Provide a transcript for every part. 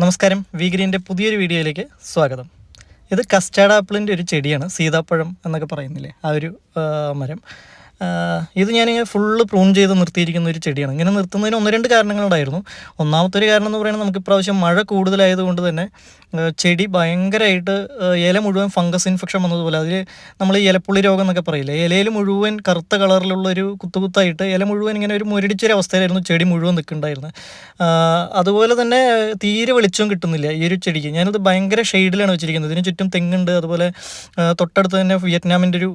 നമസ്കാരം. വി ഗ്രീന്റെ പുതിയൊരു വീഡിയോയിലേക്ക് സ്വാഗതം. ഇത് കസ്റ്റാർഡ് ആപ്പിളിന്റെ ഒരു ചെടിയാണ് സീതാപ്പഴം എന്നൊക്കെ പറയുന്നില്ലേ ആ ഒരു മരം. ഇത് ഞാൻ ഫുള്ള് പ്രൂൺ ചെയ്ത് നിർത്തിയിരിക്കുന്ന ഒരു ചെടിയാണ്. ഇങ്ങനെ നിർത്തുന്നതിന് ഒന്ന് രണ്ട് കാരണങ്ങളുണ്ടായിരുന്നു. ഒന്നാമത്തെ ഒരു കാരണം എന്ന് പറയുന്നത് നമുക്ക് ഇപ്രാവശ്യം മഴ കൂടുതലായതുകൊണ്ട് തന്നെ ചെടി ഭയങ്കരമായിട്ട് ഇല മുഴുവൻ ഫംഗസ് ഇൻഫെക്ഷൻ വന്നതുപോലെ അതിൽ നമ്മൾ ഇലപ്പുള്ളി രോഗം എന്നൊക്കെ പറയില്ലേ ഇലയിൽ മുഴുവൻ കറുത്ത കളറിലുള്ള ഒരു കുത്തുകുത്തായിട്ട് ഇല മുഴുവൻ ഇങ്ങനെ ഒരു മുരടിച്ചൊരു അവസ്ഥയിലായിരുന്നു ചെടി മുഴുവൻ നിൽക്കുന്നുണ്ടായിരുന്നത് അതുപോലെ തന്നെ തീരെ വെളിച്ചവും കിട്ടുന്നില്ല ഈ ഒരു ചെടിക്ക്. ഞാനത് ഭയങ്കര ഷെയ്ഡിലാണ് വെച്ചിരിക്കുന്നത്. ഇതിന് ചുറ്റും തെങ്ങുണ്ട് അതുപോലെ തൊട്ടടുത്ത് തന്നെ വിയറ്റ്നാമിന്റെ ഒരു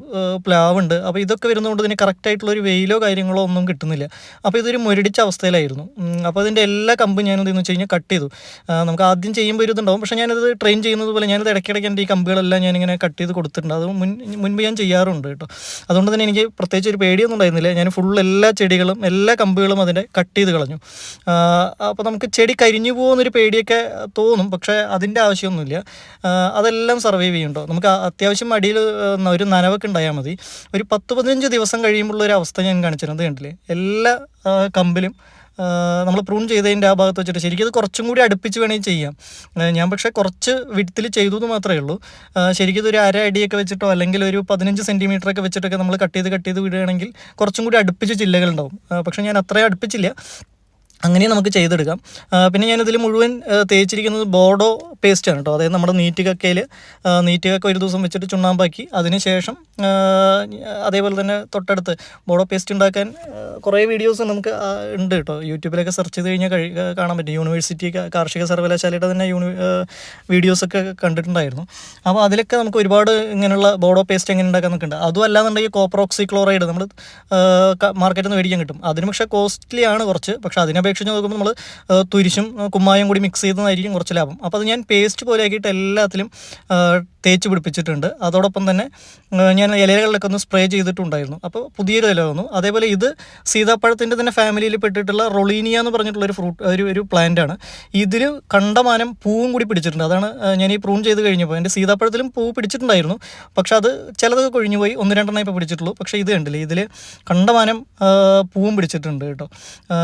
പ്ലാവ് പ്ലാവുണ്ട്. അപ്പോൾ ഇതൊക്കെ വരുന്നതുകൊണ്ട് ഇതിന് കറക്റ്റായിട്ടുള്ള ഒരു വെയിലോ കാര്യങ്ങളോ ഒന്നും കിട്ടുന്നില്ല. അപ്പോൾ ഇതൊരു മുരടിച്ച അവസ്ഥയിലായിരുന്നു. അപ്പോൾ അതിന്റെ എല്ലാ കമ്പും ഞാനത് എന്ന് വെച്ച് കഴിഞ്ഞാൽ കട്ട് ചെയ്തു. നമുക്ക് ആദ്യം ചെയ്യുമ്പോൾ ഒരു ഇതുണ്ടാവും. പക്ഷേ ഞാനത് ട്രെയിൻ ചെയ്യുന്നത് പോലെ ഞാനത് ഇടയ്ക്കിടയ്ക്ക് എന്റെ ഈ കമ്പുകളെല്ലാം ഞാനിങ്ങനെ കട്ട് ചെയ്ത് കൊടുത്തിട്ടുണ്ട്. അത് മുൻ മുൻപ് ഞാൻ ചെയ്യാറുണ്ട് കേട്ടോ. അതുകൊണ്ട് തന്നെ എനിക്ക് പ്രത്യേകിച്ച് ഒരു പേടിയൊന്നും ഉണ്ടായിരുന്നില്ല. ഞാൻ ഫുൾ എല്ലാ ചെടികളും എല്ലാ കമ്പുകളും അതിന്റെ കട്ട് ചെയ്ത് കളഞ്ഞു. അപ്പോൾ നമുക്ക് ചെടി കരിഞ്ഞു പോകുന്നൊരു പേടിയൊക്കെ തോന്നും. പക്ഷേ അതിന്റെ ആവശ്യമൊന്നുമില്ല. അതെല്ലാം സർവൈവ് ചെയ്യുന്നുണ്ടോ. നമുക്ക് അത്യാവശ്യം അടിയിൽ ഒരു നനവൊക്കെ ഉണ്ടായാൽ മതി. ഒരു പത്ത് പതിനഞ്ച് ദിവസം കഴിയുമ്പോൾ ഒരു അവസ്ഥ ഞാൻ കാണിച്ചിരുന്നത് കണ്ടില്ലേ? എല്ലാ കമ്പിലും നമ്മൾ പ്രൂൺ ചെയ്തതിന്റെ ആ ഭാഗത്ത് വെച്ചിട്ട് ശരിക്കും അത് കുറച്ചും കൂടി അടുപ്പിച്ച് വേണമെങ്കിൽ ചെയ്യാം. ഞാൻ പക്ഷേ കുറച്ച് വിടത്തിൽ ചെയ്തു എന്ന് മാത്രമേ ഉള്ളൂ. ശരിക്കും ഇതൊരു അര അടിയൊക്കെ വെച്ചിട്ടോ അല്ലെങ്കിൽ ഒരു പതിനഞ്ച് സെന്റിമീറ്റർ ഒക്കെ വെച്ചിട്ടൊക്കെ നമ്മൾ കട്ട് ചെയ്ത് കട്ട് ചെയ്ത് വിടുകയാണെങ്കിൽ കുറച്ചും കൂടി അടുപ്പിച്ച് ചില്ലകളുണ്ടാവും പക്ഷേ ഞാൻ അത്രയും അടുപ്പിച്ചില്ല. അങ്ങനെയും നമുക്ക് ചെയ്തെടുക്കാം. പിന്നെ ഞാനിതിൽ മുഴുവൻ തേച്ചിരിക്കുന്നത് ബോർഡോ പേസ്റ്റാണ് കേട്ടോ. അതായത് നമ്മുടെ നീറ്റ് കക്കയിൽ നീറ്റ് കക്ക ഒരു ദിവസം വെച്ചിട്ട് ചുണ്ണാമ്പാക്കി അതിന് ശേഷം അതേപോലെ തന്നെ തൊട്ടടുത്ത് ബോർഡോ പേസ്റ്റ് ഉണ്ടാക്കാൻ കുറേ വീഡിയോസ് നമുക്ക് ഉണ്ട് കേട്ടോ. യൂട്യൂബിലൊക്കെ സെർച്ച് ചെയ്ത് കഴിഞ്ഞാൽ കഴി കാണാൻ പറ്റും. യൂണിവേഴ്സിറ്റി കാർഷിക സർവകലാശാലയുടെ തന്നെ യൂണി വീഡിയോസൊക്കെ കണ്ടിട്ടുണ്ടായിരുന്നു. അപ്പോൾ അതിലൊക്കെ നമുക്ക് ഒരുപാട് ഇങ്ങനെയുള്ള ബോർഡോ പേസ്റ്റ് എങ്ങനെ ഉണ്ടാക്കാന്നൊക്കെ ഉണ്ട്. അതും അല്ലാന്നുണ്ടെങ്കിൽ കോപ്രോക്സി ക്ലോറൈഡ് നമ്മൾ മാർക്കറ്റിൽ നിന്ന് മേടിക്കാൻ കിട്ടും. അതിന് പക്ഷേ കോസ്റ്റ്ലി ആണ് കുറച്ച്. പക്ഷേ അതിനെ അപേക്ഷിച്ച് നോക്കുമ്പോൾ നമ്മൾ തുരിശും കുമ്മായും കൂടി മിക്സ് ചെയ്തതായിരിക്കും കുറച്ച് ലാഭം. അപ്പോൾ അത് ഞാൻ പേസ്റ്റ് പോലെ ആക്കിയിട്ട് എല്ലാത്തിലും തേച്ച് പിടിപ്പിച്ചിട്ടുണ്ട്. അതോടൊപ്പം തന്നെ ഞാൻ ഇലകളിലൊക്കെ ഒന്ന് സ്പ്രേ ചെയ്തിട്ടുണ്ടായിരുന്നു. അപ്പോൾ പുതിയൊരു ഇല വന്നു. അതേപോലെ ഇത് സീതാപ്പഴത്തിന്റെ തന്നെ ഫാമിലിയിൽ പെട്ടിട്ടുള്ള റൊളീനിയ എന്ന് പറഞ്ഞിട്ടുള്ള ഒരു ഫ്രൂട്ട് ഒരു ഒരു പ്ലാന്റ് ആണ്. ഇതിൽ കണ്ടമാനം പൂവും കൂടി പിടിച്ചിട്ടുണ്ട്. അതാണ് ഞാൻ ഈ പ്രൂൺ ചെയ്ത് കഴിഞ്ഞപ്പോൾ എന്റെ സീതാപ്പഴത്തിലും പൂ പിടിച്ചിട്ടുണ്ടായിരുന്നു. പക്ഷെ അത് ചിലതൊക്കെ കൊഴിഞ്ഞു പോയി. ഒന്ന് രണ്ടെണ്ണം ഇപ്പോൾ പിടിച്ചിട്ടുള്ളൂ. പക്ഷേ ഇത് കണ്ടില്ലേ? ഇതിൽ കണ്ടമാനം പൂവും പിടിച്ചിട്ടുണ്ട് കേട്ടോ.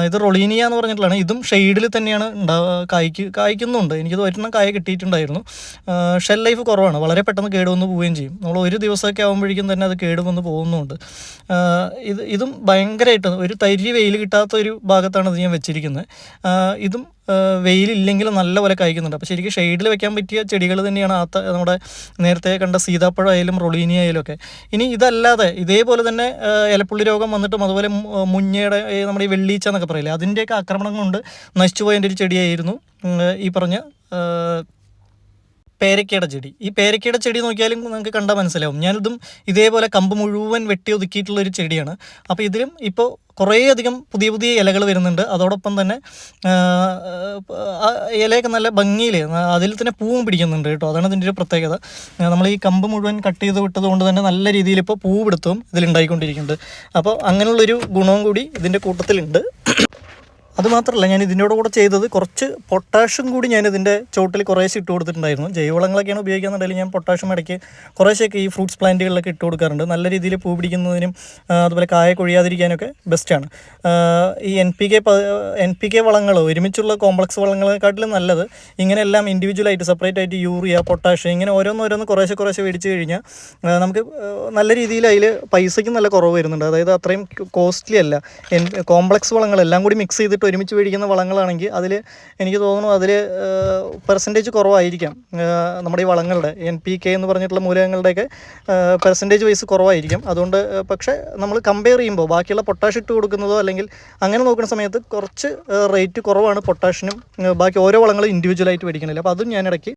ഇത് റൊളീനിയ എന്ന് പറഞ്ഞിട്ടുള്ളതാണ്. ഇതും ഷെയ്ഡിൽ തന്നെയാണ് ഉണ്ടാവുക കായ്ക്ക് കായ്ക്കുന്നുണ്ട്. എനിക്കത് ഒരെണ്ണം കായ കിട്ടിയിട്ടുണ്ടായിരുന്നു. ഷെൽ ലൈഫ് കുറവാണ്. വളരെ പെട്ടെന്ന് കേടുവന്ന് പോവുകയും ചെയ്യും. നമ്മൾ ഒരു ദിവസമൊക്കെ ആകുമ്പോഴേക്കും തന്നെ അത് കേടുവന്ന് വന്ന് ആ, ഇത് ഇതും ഭയങ്കരമായിട്ട് ഒരു തരി വെയിൽ കിട്ടാത്ത ഒരു ഭാഗത്താണ് ഇത് ഞാൻ വെച്ചിരിക്കുന്നത്. ഇതും ആ, വെയിലില്ലെങ്കിൽ നല്ലപോലെ കഴിക്കുന്നുണ്ട്. അപ്പോൾ ശരിക്കും ഷെയ്ഡിൽ വെക്കാൻ പറ്റിയ ചെടികൾ തന്നെയാണ് ആ നമ്മുടെ നേരത്തെ കണ്ട സീതാപ്പഴം ആയാലും റൊളീനി ആയാലും ഒക്കെ. ഇനി ഇതല്ലാതെ ഇതേപോലെ തന്നെ ഇലപ്പുള്ളി രോഗം വന്നിട്ടും അതുപോലെ മുഞ്ഞയുടെ നമ്മുടെ ഈ വെള്ളീച്ച എന്നൊക്കെ പറയില്ലേ അതിന്റെയൊക്കെ ആക്രമണം കൊണ്ട് നശിച്ചു പോയ എന്റെ ഒരു ചെടിയായിരുന്നു ഈ പറഞ്ഞ പേരക്കയുടെ ചെടി. ഈ പേരക്കയുടെ ചെടി നോക്കിയാലും നിങ്ങൾക്ക് കണ്ടാൽ മനസ്സിലാവും. ഞാനിതും ഇതേപോലെ കമ്പ് മുഴുവൻ വെട്ടി ഒതുക്കിയിട്ടുള്ള ഒരു ചെടിയാണ്. അപ്പോൾ ഇതിലും ഇപ്പോൾ കുറേയധികം പുതിയ പുതിയ ഇലകൾ വരുന്നുണ്ട്. അതോടൊപ്പം തന്നെ ഇലയൊക്കെ നല്ല ഭംഗിയിൽ അതിൽ തന്നെ പൂവും പിടിക്കുന്നുണ്ട് കേട്ടോ. അതാണ് ഇതിന്റെ ഒരു പ്രത്യേകത. നമ്മൾ ഈ കമ്പ് മുഴുവൻ കട്ട് ചെയ്ത് വിട്ടത് കൊണ്ട് തന്നെ നല്ല രീതിയിൽ ഇപ്പോൾ പൂവ് പിടുത്തവും ഇതിലുണ്ടായിക്കൊണ്ടിരിക്കുന്നുണ്ട്. അപ്പോൾ അങ്ങനെയുള്ളൊരു ഗുണവും കൂടി ഇതിന്റെ കൂട്ടത്തിലുണ്ട്. അതുമാത്രമല്ല ഞാൻ ഇതിന്റെ കൂടെ ചെയ്തത് കുറച്ച് പൊട്ടാഷും കൂടി ഞാൻ ഇതിന്റെ ചോട്ടിൽ കുറേശ്ശെ ഇട്ട് കൊടുത്തിട്ടുണ്ടായിരുന്നു. ജൈവവളങ്ങളൊക്കെയാണ് ഉപയോഗിക്കാന്നുണ്ടെങ്കിൽ ഞാൻ പൊട്ടാഷും ഇടയ്ക്ക് കുറേശ്ശെയൊക്കെ ഈ ഫ്രൂട്ട്സ് പ്ലാന്റുകളിലൊക്കെ ഇട്ട് കൊടുക്കാറുണ്ട്. നല്ല രീതിയിൽ പൂ പിടിക്കുന്നതിനും അതുപോലെ കായ കൊഴിയാതിരിക്കാനൊക്കെ ബെസ്റ്റാണ് ഈ N P K N P K വളങ്ങൾ ഒരുമിച്ചുള്ള കോംപ്ലക്സ് വളങ്ങളെക്കാട്ടിലും നല്ലത് ഇങ്ങനെയെല്ലാം ഇൻഡിവിജ്വലായിട്ട് സെപ്പറേറ്റ് ആയിട്ട് യൂറിയ പൊട്ടാഷ് ഇങ്ങനെ ഓരോന്നോരോന്ന് കുറേശ്ശെ കുറേശ്ശെ മേടിച്ച് കഴിഞ്ഞാൽ നമുക്ക് നല്ല രീതിയിൽ അതിൽ പൈസയ്ക്ക് നല്ല കുറവ് വരുന്നുണ്ട്. അതായത് അത്രയും കോസ്റ്റ്ലി അല്ല. കോംപ്ലക്സ് വളങ്ങളെല്ലാം കൂടി മിക്സ് ചെയ്തിട്ട് ഒരുമിച്ച് മേടിക്കുന്ന വളങ്ങളാണെങ്കിൽ അതിൽ എനിക്ക് തോന്നുന്നു അതിൽ പെർസെന്റേജ് കുറവായിരിക്കാം. നമ്മുടെ ഈ വളങ്ങളുടെ എൻ പി കെ എന്ന് പറഞ്ഞിട്ടുള്ള മൂലകങ്ങളുടെയൊക്കെ പെർസെന്റേജ് വൈസ് കുറവായിരിക്കും. അതുകൊണ്ട് പക്ഷേ നമ്മൾ കമ്പയർ ചെയ്യുമ്പോൾ ബാക്കിയുള്ള പൊട്ടാഷ് ഇട്ട് കൊടുക്കുന്നതോ അല്ലെങ്കിൽ അങ്ങനെ നോക്കുന്ന സമയത്ത് കുറച്ച് റേറ്റ് കുറവാണ് പൊട്ടാഷിനും ബാക്കി ഓരോ വളങ്ങളും ഇൻഡിവിജ്വലായിട്ട് മേടിക്കണില്ല അപ്പോൾ അതും ഞാൻ ഇടയ്ക്ക്